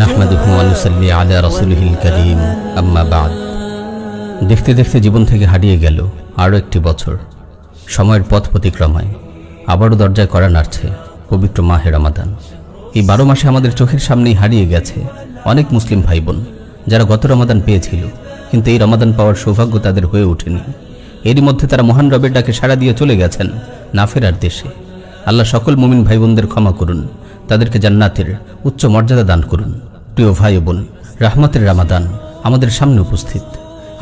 নাহমাদুহু আনুসাল্লি আলা রাসূলিহিল কারীম আম্মা বাদ দেখতে দেখতে জীবন থেকে হারিয়ে গেল আরও একটি বছর। সময়ের পথ প্রতিক্রমায় আবারও দরজায় করা নাড়ছে পবিত্র মাহে রমাদান। এই বারো মাসে আমাদের চোখের সামনেই হারিয়ে গেছে অনেক মুসলিম ভাই বোন যারা গত রমাদান পেয়েছিল, কিন্তু এই রমাদান পাওয়ার সৌভাগ্য তাদের হয়ে ওঠেনি। এরই মধ্যে তারা মহান রবের ডাকে সাড়া দিয়ে চলে গেছেন না ফেরার দেশে। আল্লাহ সকল মুমিন ভাই বোনদের ক্ষমা করুন, তাদেরকে জান্নাতের উচ্চ মর্যাদা দান করুন। প্রিয় ভাই বোন, রাহমাতের রামাদান আমাদের সামনে উপস্থিত।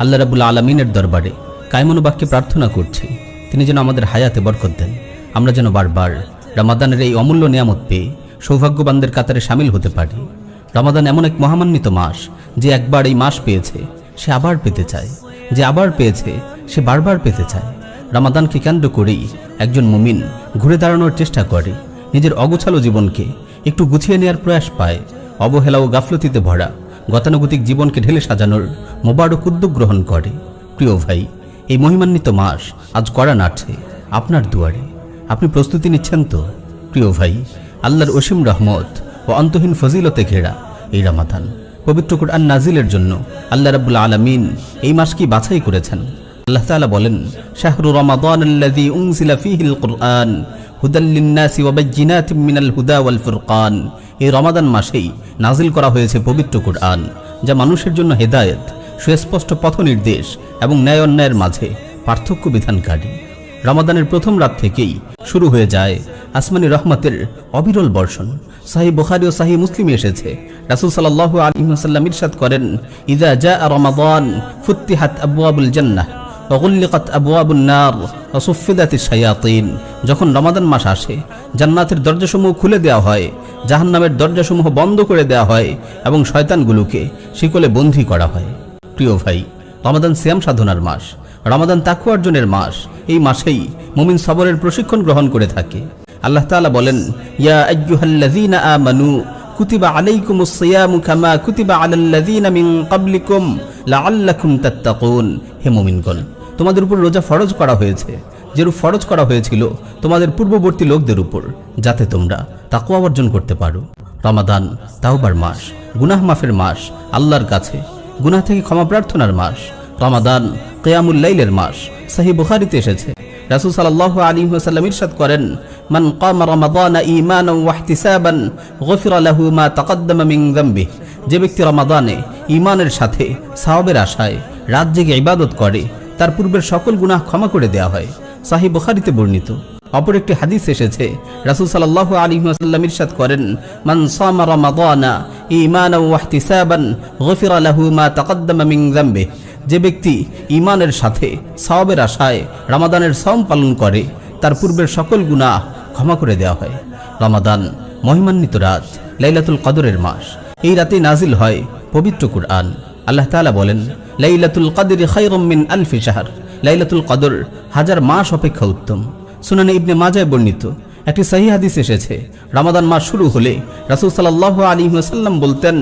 আল্লাহ রাবুল আলমিনের দরবারে কায়মনু বাক্যে প্রার্থনা করছি, তিনি যেন আমাদের হায়াতে বরকত দেন। আমরা যেন বারবার রামাদানের এই অমূল্য নিয়ামত পেয়ে সৌভাগ্যবানদের কাতারে সামিল হতে পারি। রামাদান এমন এক মহামান্বিত মাস যে একবার এই মাস পেয়েছে, সে আবার পেতে চায়। যে আবার পেয়েছে, সে বারবার পেতে চায়। রামাদানকে কেন্দ্র করেই একজন মুমিন ঘুরে দাঁড়ানোর চেষ্টা করে, নিজের অগোছালো জীবনকে একটু গুছিয়ে নেওয়ার প্রয়াস পায়। অবহেলা ও গাফলতিতে ভরা, গতানুগতিক জীবনকে ঢেলে সাজানোর মোবারক উদ্যোগ গ্রহণ করে। প্রিয় ভাই, এই মহিমান্বিত মাস আজ করা নাড়ছে আপনার দুয়ারে। আপনি প্রস্তুতি নিচ্ছেন তো? প্রিয় ভাই, আল্লাহর অসীম রহমত ও অন্তহীন ফজিলতে ঘেরা এই রামাদান, পবিত্র কোরআন নাজিলের জন্য আল্লাহ রাব্বুল আলামিন এই মাসকে বাছাই করেছেন? আল্লাহ তাআলা বলেন, শাহরু রমাদান আল্লাযী উনজিলা ফীহিল কুরআন হুদাল লিন-নাসি ওয়া বায়্যিনাতিম মিনাল হুদা ওয়াল ফুরকান। এই রমাদান মাসেই নাজিল করা হয়েছে পবিত্র কোরআন, যা মানুষের জন্য হেদায়েত, সুস্পষ্ট পথ নির্দেশ এবং ন্যায় অন্যায়ের মাঝে পার্থক্য বিধানকারী। রমাদানের প্রথম রাত থেকেই শুরু হয়ে যায় আসমানি রহমতের অবিরল বর্ষণ। সাহি বুখারি ও সাহি মুসলিমে এসেছে। রাসূল সাল্লাল্লাহু আলাইহি ওয়াসাল্লাম ইরশাদ করেন, ইদা জাআ রমাদান, ফুত্তিহাত আবওয়াবুল জান্নাহ। অগুল্লিকাত আবু আবুল্নার অসুফিদাতি সায়াতিন যখন রমাদান মাস আসে, জান্নাতের দরজাসমূহ খুলে দেওয়া হয়, জাহান্নামের দরজাসমূহ বন্ধ করে দেওয়া হয় এবং শয়তানগুলোকে শিকলে বন্দী করা হয়। প্রিয় ভাই, রমাদান শ্যাম সাধনার মাস, রমাদান তাকু অর্জনের মাস, এই মাসেই মুমিন সবরের প্রশিক্ষণ গ্রহণ করে থাকে। আল্লাহ তালা বলেন, ইয়া আজ্জুহাল্লাযীনা মানু কুতিবা আলাইকুম সিয়ামু কামা কুতিবা আলাল্লাযীনা মিন লা লাআল্লাকুম তাত্তাকুন। হে মুমিনগণ তোমাদের উপর রোজা ফরজ করা হয়েছে। যেরূপ ফরজ করা হয়েছিল তোমাদের পূর্ববর্তী লোকদের উপর, যাতে তোমরা তাকওয়া অর্জন করতে পারো। রমাদান তাওবার মাস, গুনাহ মাফের মাস, আল্লাহর কাছে গুনাহ থেকে ক্ষমা প্রার্থনার মাস। রমাদান কেয়ামুল লাইলের মাস সাহি বুখারিতে এসেছে। রাসূল সাল্লাল্লাহু আলাইহি ওয়াসাল্লাম ইরশাদ করেন, মান কামা রমাদান ইমান ওয়া ইহতিসাবান, গফিরা লাহু মা তাকদ্দামা মিন যামবিহি যে ব্যক্তি রমাদানে ইমানের সাথে সওয়াবের আশায় রাত জেগে ইবাদত করে তার পূর্বের সকল গুনাহ ক্ষমা করে দেওয়া হয়। সাহি বুখারিতে বর্ণিত। অপর একটি হাদিস এসেছে, রাসূল সাল্লাল্লাহু আলাইহি ওয়াসাল্লাম ইরশাদ করেন, মান সামা রমাদানা ঈমানান ওয়া ইহতিসাবান গফিরা মা তাকদ্দামা মিন যামবিহি। যে ব্যক্তি ইমানের সাথে সওয়াবের আশায় রামাদানের সম পালন করে, তার পূর্বের সকল গুনাহ ক্ষমা করে দেওয়া হয়। রমাদান মহিমান্বিত রাত, লাইলাতুল কদরের মাস। এই রাতে নাজিল হয় পবিত্র কুরআন। আল্লাহ তালা বলেন লাইলাতুল কাদের খাইরমিন আলফি শাহার। লাইলাতুল কাদর হাজার মাস অপেক্ষা উত্তম। সুনানে ইবনে মাজায় বর্ণিত একটি সাহি হাদিস এসেছে, রামাদান মাস শুরু হলে রাসুল সাল্লাহ আলী সাল্লাম বলতেন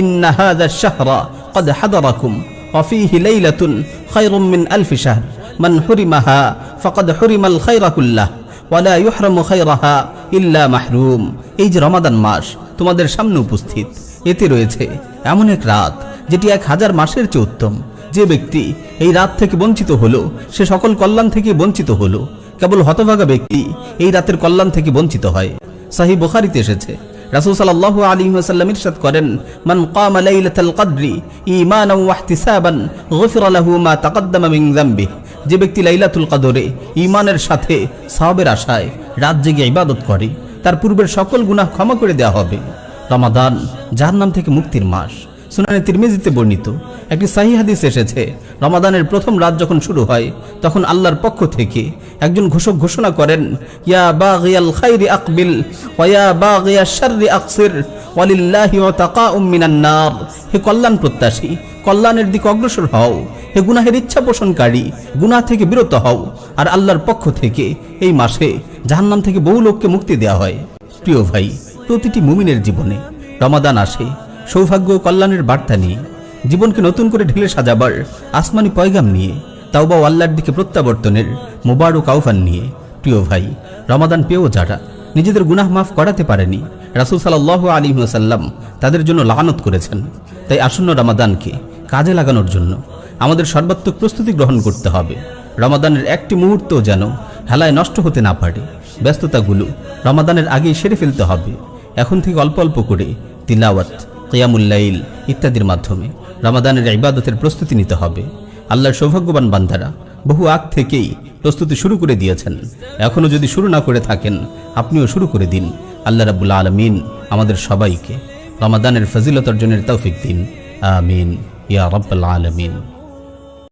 ইন্নাহাদা শাহরা কদ হাদারাকুম অফিহি লাইলাতুন খাইরমিন আলফি শাহর। মান হরিমাহা ফকদ হরিমাল খাইরাকুল্লাহ ওয়ালা ইহরম খাইরাহা ইল্লা মাহরুম। এই যে রমাদান মাস তোমাদের সামনে উপস্থিত, এতে রয়েছে এমন এক রাত যেটি এক হাজার মাসের চেয়ে উত্তম। যে ব্যক্তি এই রাত থেকে বঞ্চিত হলো, সে সকল কল্যাণ থেকে বঞ্চিত হলো। কেবল হতভাগা ব্যক্তি এই রাতের কল্যাণ থেকে বঞ্চিত হয়। সাহি বুখারিতে এসেছে, রাসূল সাল্লাল্লাহু আলাইহি ওয়াসাল্লাম ইরশাদ করেন, মান কামা লাইলাতাল যে ব্যক্তি লাইলাতুল কদরে ঈমানের সাথে সওয়াবের আশায় রাত জেগে ইবাদত করে, তার পূর্বের সকল গুনাহ ক্ষমা করে দেওয়া হবে। রমাদান যার নাম থেকে মুক্তির মাস। সুনানে তিরমিজিতে বর্ণিত একটি সাহি হাদিস এসেছে, রমাদানের প্রথম রাত যখন শুরু হয়, তখন আল্লাহর পক্ষ থেকে একজন ঘোষক ঘোষণা করেন, ইয়া বাগিয়াল খাইরি আকবিল ওয়া বাগিয়াশ শাররি আকসির ওয়ালিল্লাহি ওয়াতাকাউম মিনান নার। হে কল্যাণ প্রত্যাশী, কল্যাণের দিকে অগ্রসর হও, হে গুনাহের ইচ্ছা পোষণকারী, গুনাহ থেকে বিরত হও, আর আল্লাহর পক্ষ থেকে এই মাসে জাহান্নাম থেকে বহু লোককে মুক্তি দেওয়া হয়। প্রিয় ভাই, প্রতিটি মুমিনের জীবনে রমাদান আসে সৌভাগ্য কল্যাণের বার্তা নিয়ে, জীবনকে নতুন করে ঢেলে সাজাবার আসমানি পয়গাম নিয়ে, তাওবা আল্লাহর দিকে প্রত্যাবর্তনের মোবারক আহ্বান নিয়ে, প্রিয় ভাই, রমাদান পেয়েও যারা নিজেদের গুনাহ মাফ করাতে পারেনি, রাসুল সাল্লাহ আলী সাল্লাম তাদের জন্য লাহানত করেছেন। তাই আসন্ন রমাদানকে কাজে লাগানোর জন্য আমাদের সর্বাত্মক প্রস্তুতি গ্রহণ করতে হবে। রমাদানের একটি মুহূর্ত যেন হেলায় নষ্ট হতে না পারে। ব্যস্ততাগুলো রমাদানের আগেই সেরে ফেলতে হবে। এখন থেকে অল্প অল্প করে তিলাওয়াত। কিয়ামুল্লাইল ইত্যাদির মাধ্যমে রামাদানের ইবাদতের প্রস্তুতি নিতে হবে। আল্লাহর সৌভাগ্যবান বান্ধারা বহু আগ থেকেই প্রস্তুতি শুরু করে দিয়েছেন। এখনও যদি শুরু না করে থাকেন, আপনিও শুরু করে দিন। আল্লাহ রাবুল আলমিন আমাদের সবাইকে রমাদানের ফজিলত অর্জনের তৌফিক দিন। আমিন। ইয়া রব্বাল আলমিন।